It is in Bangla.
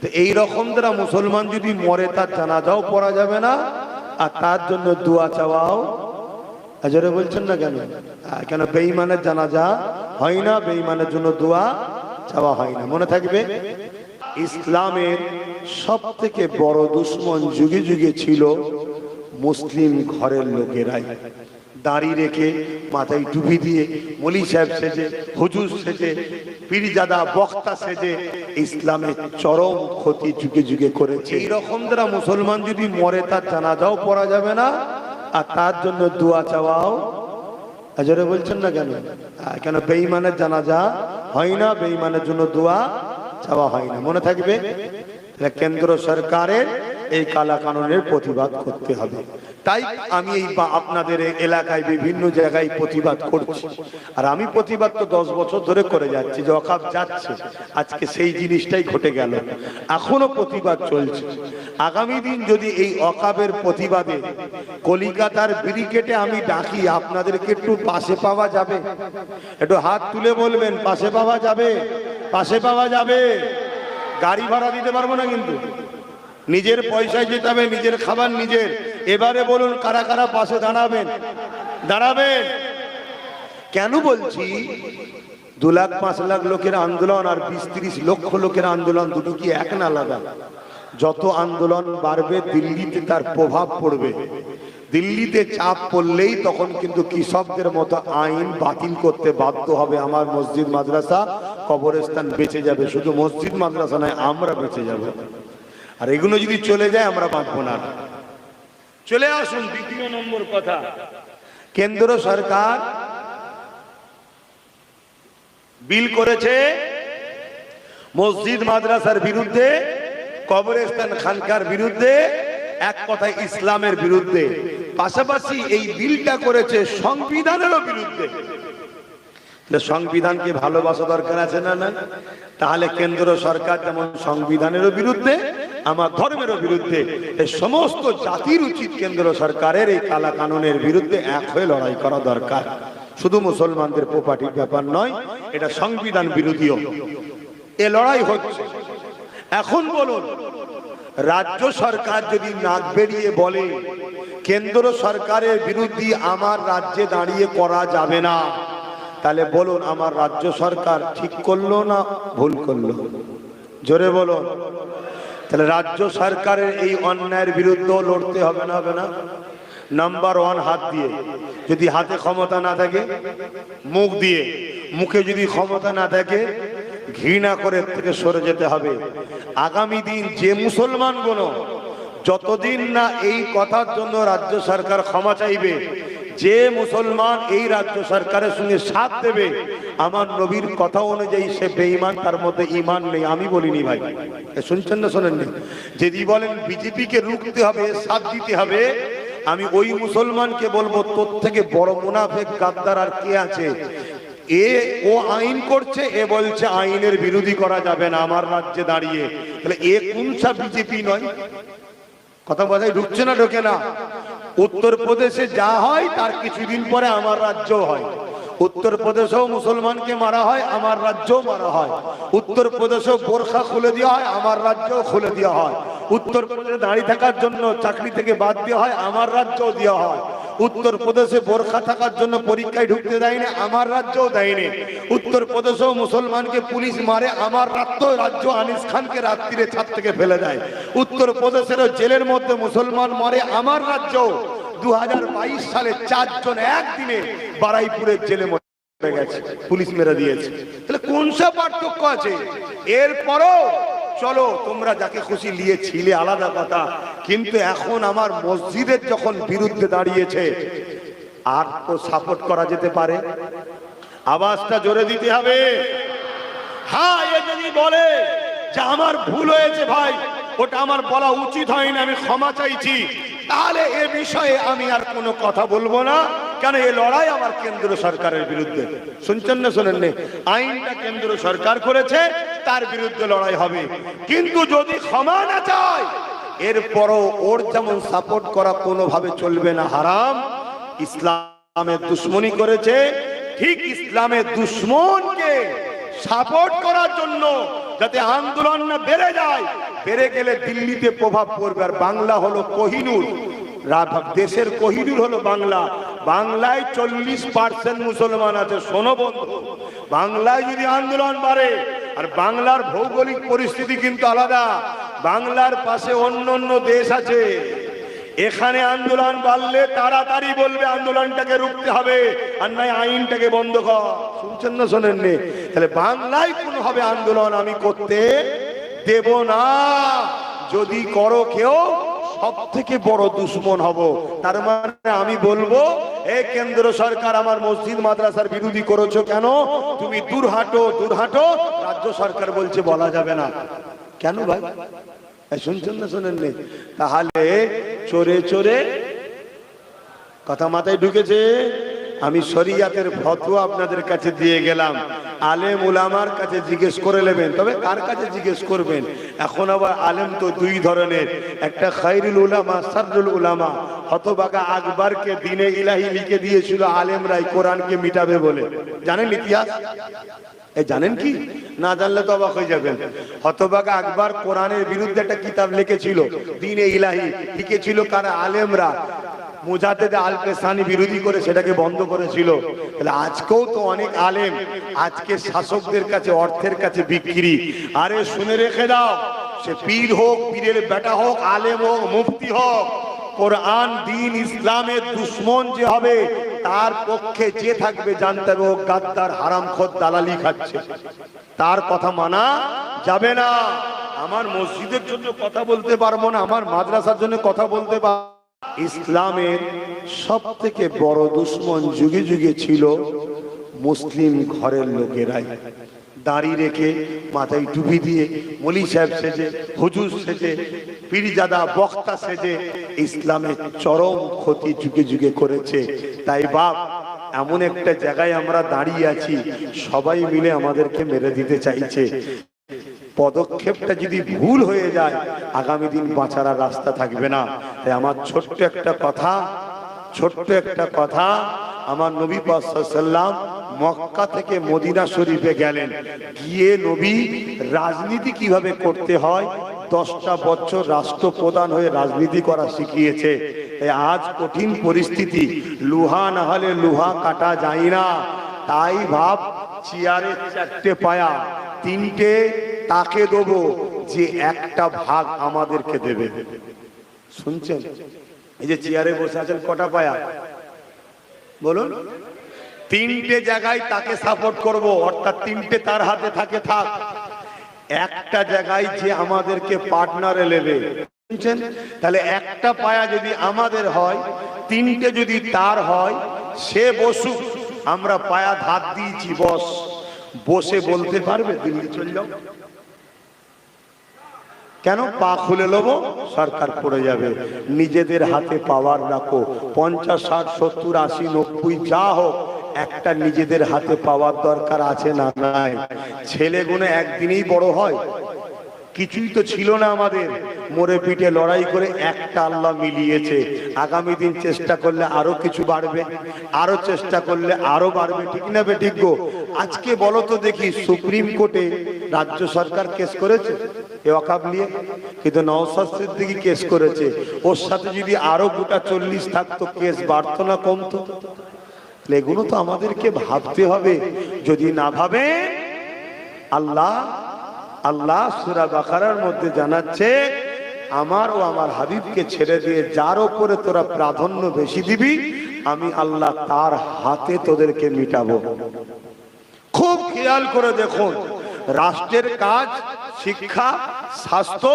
তো এই রকম দ্বারা মুসলমান যদি মরে, তার জানাজাও পড়া যাবে না, আর তার জন্য দোয়া চাওয়াও। আজরে বলছেন না কেন? কেন বেঈমানের জানাজা হয় না, বেঈমানের জন্য দোয়া চাওয়া হয় না, মনে থাকবে? ইসলামের সব থেকে বড় দুশ্মন যুগে যুগে ছিল মুসলিম ঘরের লোকেরাই। দাড়ি রেখে মাথায় টুপি দিয়ে মলি সাহেব সেজে, হুজুর সেজে, পীরজাদা বক্তা সেজে ইসলামের চরম ক্ষতি যুগে যুগে করেছে। এই রকম দ্বারা মুসলমান যদি মরে তার জানাজাও পড়া যাবে না, আর তার জন্য দোয়া চাওয়াও আজরে বলছেন না কেন? কেন বেঈমানের জানাজা হয় না? বেঈমানের জন্য দোয়া চাওয়া হয় না। মনে থাকবে? কেন্দ্র সরকারের এই কালা কানুনের প্রতিবাদ করতে হবে। তাই আমি এই আপনাদের এলাকায় বিভিন্ন জায়গায় প্রতিবাদ করছি। আর আমি প্রতিবাদ তো দশ বছর ধরে করে যাচ্ছি, যে অকাপ যাচ্ছে। আজকে সেই জিনিসটাই ঘটে গেল। এখনও প্রতিবাদ চলছে। আগামী দিন যদি এই অকাবের প্রতিবাদে কলিকাতার ব্রিকেটে আমি ডাকি, আপনাদেরকে একটু পাশে পাওয়া যাবে? একটু হাত তুলে বলবেন, পাশে পাওয়া যাবে? পাশে পাওয়া যাবে? গাড়ি ভাড়া দিতে পারব না কিন্তু? নিজের পয়সায় যেতে নিজের খাবার নিজের। এবারে বলুন কারা কারা পাশে দাঁড়াবেন? দাঁড়াবেন। কেন বলছি? দু লাখ, পাঁচ লাখ লোকের আন্দোলন আর বিশ, তিরিশ লক্ষ লোকের আন্দোলন দুটো কি এক না আলাদা? যত আন্দোলন বাড়বে, দিল্লিতে তার প্রভাব পড়বে। দিল্লিতে চাপ পড়লেই তখন কিন্তু কৃষকদের মতো আইন বাতিল করতে বাধ্য হবে আমার মসজিদ মাদ্রাসা। কবরস্থান বেঁচে যাবে। শুধু মসজিদ মাদ্রাসা নয়, আমরা বেঁচে যাব। আর এগুলো যদি চলে যায়, আমরা বাঁচবো না। চলে আসুন, দ্বিতীয় নম্বর কথা। কেন্দ্র সরকার বিল করেছে মসজিদ মাদ্রাসার বিরুদ্ধে, কবরস্থান খানকার বিরুদ্ধে, এক কথায় ইসলামের বিরুদ্ধে। পাশাপাশি এই বিলটা করেছে সংবিধানেরও বিরুদ্ধে। সংবিধানকে ভালোবাসা দরকার আছে না না? তাহলে কেন্দ্র সরকার যেমন সংবিধানেরও বিরুদ্ধে আমার ধর্মের বিরুদ্ধে এই সমস্ত জাতির উচিত কেন্দ্র সরকারের এই কালা কানুনের বিরুদ্ধে এক হয়ে লড়াই করা দরকার। শুধু মুসলমানদের প্রপার্টির ব্যাপার নয়, এটা সংবিধান বিরোধীও। এ লড়াই হচ্ছে। এখন বলুন, রাজ্য সরকার যদি নাক বেরিয়ে বলে, কেন্দ্র সরকারের বিরুদ্ধে আমার রাজ্যে দাঁড়িয়ে করা যাবে না, তাহলে বলুন, আমার রাজ্য সরকার ঠিক করল না ভুল করল? জোরে বলুন। তাহলে রাজ্য সরকারের এই অন্যায়ের বিরুদ্ধেও লড়তে হবে না হবে না? নাম্বার ওয়ান হাত দিয়ে। যদি হাতে ক্ষমতা না থাকে, মুখ দিয়ে। মুখে যদি ক্ষমতা না থাকে, ঘৃণা করে থেকে সরে যেতে হবে। আগামী দিন যে মুসলমান মুসলমানগুলো যতদিন না এই কথার জন্য রাজ্য সরকার ক্ষমা চাইবে যে মুসলমান এই রাজ্য সরকারের সঙ্গে সাথ দেবে, আমার নবীর কথা অনুযায়ী সে বেঈমান, তার মধ্যে ইমান নেই, আমি বলিনি ভাই। শুনছেন না শোনেননি? যদি বলেন বিজেপিকে রুখতে হবে, সাথ দিতে হবে, আমি ওই মুসলমানকে বলব, তোর থেকে বড় মুনাফেক গাদ্দার আর কে আছে? এ, ও আইন করছে, এ বলছে আইনের বিরোধী করা যাবে না, আমার রাজ্যে দাঁড়িয়ে। তাহলে এ কোনসা বিজেপি নয়? কথা বোঝাই ঢুকছে না, ঢোকে না। উত্তরপ্রদেশে যা হয়, তার কিছুদিন পরে আমার রাজ্য হয়। উত্তরপ্রদেশেও মুসলমানকে মারা হয়, আমার রাজ্যও মারা হয়। উত্তরপ্রদেশেও বোরখা খুলে দেওয়া হয়, আমার রাজ্যও খুলে দেওয়া হয়। উত্তরপ্রদেশে দাঁড়িয়ে থাকার জন্য চাকরি থেকে বাদ দেওয়া হয়, আমার রাজ্যও দেওয়া হয়। উত্তরপ্রদেশে বোরখা থাকার জন্য পরীক্ষায় ঢুকতে দেয়নি, আমার রাজ্যও দেয়নি। উত্তরপ্রদেশেও মুসলমানকে পুলিশ মারে, আমার রাত্র রাজ্য আনিস খানকে রাত্রিরে ছাদ থেকে ফেলে দেয়। উত্তরপ্রদেশেরও জেলের মধ্যে মুসলমান মারে, আমার রাজ্য দু হাজার বাইশ সালে চারজন একদিনে বারাইপুরের জেলে মরে গেছে, পুলিশ মেরে দিয়েছে। তাহলে কোন সব পার্থক্য আছে? এরপরও চলো, তোমরা যাকে খুশি নিয়ে ছিলে আলাদা কথা। কিন্তু এখন আমার মসজিদের যখন বিরুদ্ধে দাঁড়িয়েছে, আর তো সাপোর্ট করা যেতে পারে? আওয়াজটা জোরে দিতে হবে। হ্যাঁ এ যদি বলে যে আমার ভুল হয়েছে ভাই, ওটা আমার বলা উচিত হয়নি, আমি ক্ষমা চাইছি, তাহলে এ বিষয়ে আমি আর কোনো কথা বলব না। কেন এই লড়াই আমার কেন্দ্র সরকারের বিরুদ্ধে? শুনছেন না, শোনেন? আইনটা কেন্দ্র সরকার করেছে, তার বিরুদ্ধে লড়াই হবে। কিন্তু যদি ক্ষমা না চায়, এরপরও ওর যেমন সাপোর্ট করা কোনোভাবে চলবে না, হারাম। ইসলামের দুশ্মনী করেছে, ঠিক ইসলামের দুশ্মনকে সাপোর্ট করার জন্য যাতে আন্দোলন না বেড়ে যায়, বেড়ে গেলে দিল্লিতে প্রভাব পড়বে। আর বাংলা হলো কোহিনুর। দেশের কোহিনুর হলো বাংলা। বাংলায় চল্লিশ পার্সেন্ট মুসলমান আছে, শোনো বন্ধু। বাংলায় যদি আন্দোলন বাড়ে, আর বাংলার ভৌগোলিক পরিস্থিতি কিন্তু আলাদা। বাংলার পাশে অন্য অন্য দেশ আছে। এখানে আন্দোলন বাড়লে তাড়াতাড়ি বলবে আন্দোলনটাকে রুখতে হবে, আর নাই আইনটাকে বন্ধ কর। শুনছেন না, শোনেননি? তাহলে বাংলায় কোনো হবে আন্দোলন? আমি করতে দেব না। যদি করো কেউ সব থেকে বড় দুশ্মন হব। তার মানে আমি বলব, এ কেন্দ্র সরকার আমার মসজিদ, মাদ্রাসার বিরোধী করেছ কেন? তুমি দূর হাঁটো দূর হাঁটো, রাজ্য সরকার বলছে বলা যাবে না। কেন ভাই? শুনছেন না, শোনেননি? তাহলে চোরে চোরে কথা মাথায় ঢুকেছে। আমি শরিয়াতের ফতোয়া আপনাদের কাছে দিয়ে গেলাম। আলেম উলামার কাছে জিজ্ঞেস করে নেবেন, তবে কার কাছে জিজ্ঞেস করবেন? এখন আবার আলেম তো দুই ধরনের। একটা খাইরুল উলামা সারুল উলামা হতবাগা আকবরকে দিনে ইলাহি লিখে দিয়েছিল আলেম আলেমরাই কোরআনকে মিটাবে বলে। জানেন ইতিহাস? এ জানেন কি? না জানলে তো অবাক হয়ে যাবেন। হতবাগা আকবর কোরআনের বিরুদ্ধে একটা কিতাব লিখেছিল, দিনে ইলাহি। লিখেছিল কারা? আলেমরা। আল পেসানি বিরোধী করে সেটাকে বন্ধ করেছিল। তাহলে আজকেও তো অনেক আলেম আজকে শাসকদের কাছে, অর্থের কাছে বিক্রি। আরে শুনে রেখে দাও, সে পীর হোক, পীরের বেটা হোক, আলেম হোক হোক ইসলামের দুশ্মন যে হবে, তার পক্ষে যে থাকবে জানতে হবে, ও গাদ্দার দালালি খাচ্ছে। তার কথা মানা যাবে না। আমার মসজিদের জন্য কথা বলতে পারব না, আমার মাদ্রাসার জন্য কথা বলতে পারব ইসলামের সব থেকে বড় দুশ্মন যুগে যুগে ছিল মুসলিম ঘরের লোকেরাই। দাড়ি রেখে মাথায় টুপি দিয়ে মলি সাহেব সেজে, হুজুর সেজে, পীরজাদা বক্তা সেজে ইসলামের চরম ক্ষতি যুগে যুগে করেছে। তাই বাপ, এমন একটা জায়গায় আমরা দাঁড়িয়ে আছি, সবাই মিলে আমাদেরকে মেরে দিতে চাইছে। পদক্ষেপটা যদি ভুল হয়ে যায়, আগামী দিন বাঁচার রাস্তা থাকবে না। তাই আমার ছোট্ট একটা কথা, ছোট্ট একটা কথা, আমার নবী সাল্লাম মক্কা থেকে মদিনা শরীফে গেলেন। গিয়ে নবী রাজনীতি কীভাবে করতে হয়, দশটা বছর রাষ্ট্রপ্রধান হয়ে রাজনীতি করা শিখিয়েছে। আজ কঠিন পরিস্থিতি, লুহা না হলে লুহা কাটা যায় না। তাই ভাব চেয়ারের চারটে পায়া, তিনটে তাকে দেবো যে একটা ভাগ আমাদেরকে দেবে। শুনছেন? এই যে চেয়ারে বসে আছেন কটা পায়া? বলুন। তিনটে জায়গায় তাকে সাপোর্ট করব, অর্থাৎ তিনটে তার হাতে থাকে, থাক। একটা জায়গায় যে আমাদেরকে পার্টনারে নেবে। শুনছেন? তাহলে একটা পায়া যদি আমাদের হয়, তিনটে যদি তার হয়, সে বসু আমরা পায়া ধার দিয়েছি, বস। বসে বলতে পারবে? দিল্লি চলে যাও। কেন? পা খুলে নেব সরকার পড়ে যাবে। নিজেদের হাতে পাওয়ার রাখো। পঞ্চাশ, ষাট, সত্তর, আশি, নব্বই, যা হোক, একটা নিজেদের হাতে পাওয়ার দরকার আছে না নাই? ছেলে গুনে একদিনেই বড় হয়। কিছুই তো ছিল না আমাদের। মোরে পিঠে লড়াই করে একটা আল্লাহ মিলিয়েছে। আগামী দিন চেষ্টা করলে আরও কিছু বাড়বে। আরও চেষ্টা করলে আরও বাড়বে। ঠিক না বে ঠিক গো? আজকে বলো তো দেখি সুপ্রিম কোর্টে রাজ্য সরকার কেস করেছে? এ অকাব নিয়ে। কিন্তু নওসাদ সিদ্দিকি কেস করেছে। ওর সাথে যদি আরও গোটা চল্লিশ থাকতো, কেস বাড়তো না, কমতো? এগুলো তো আমাদেরকে ভাবতে হবে। যদি না ভাবে, আল্লাহ আল্লাহ সুরা বাকারার মধ্যে জানাচ্ছে, আমার ও আমার হাবিবকে ছেড়ে দিয়ে যার ওপরে তোরা প্রাধান্য বেশি দিবি, আমি আল্লাহ তার হাতে তোদেরকে মিটাবো। খুব খেয়াল করে দেখুন, রাষ্ট্রের কাজ, শিক্ষা স্বাস্থ্য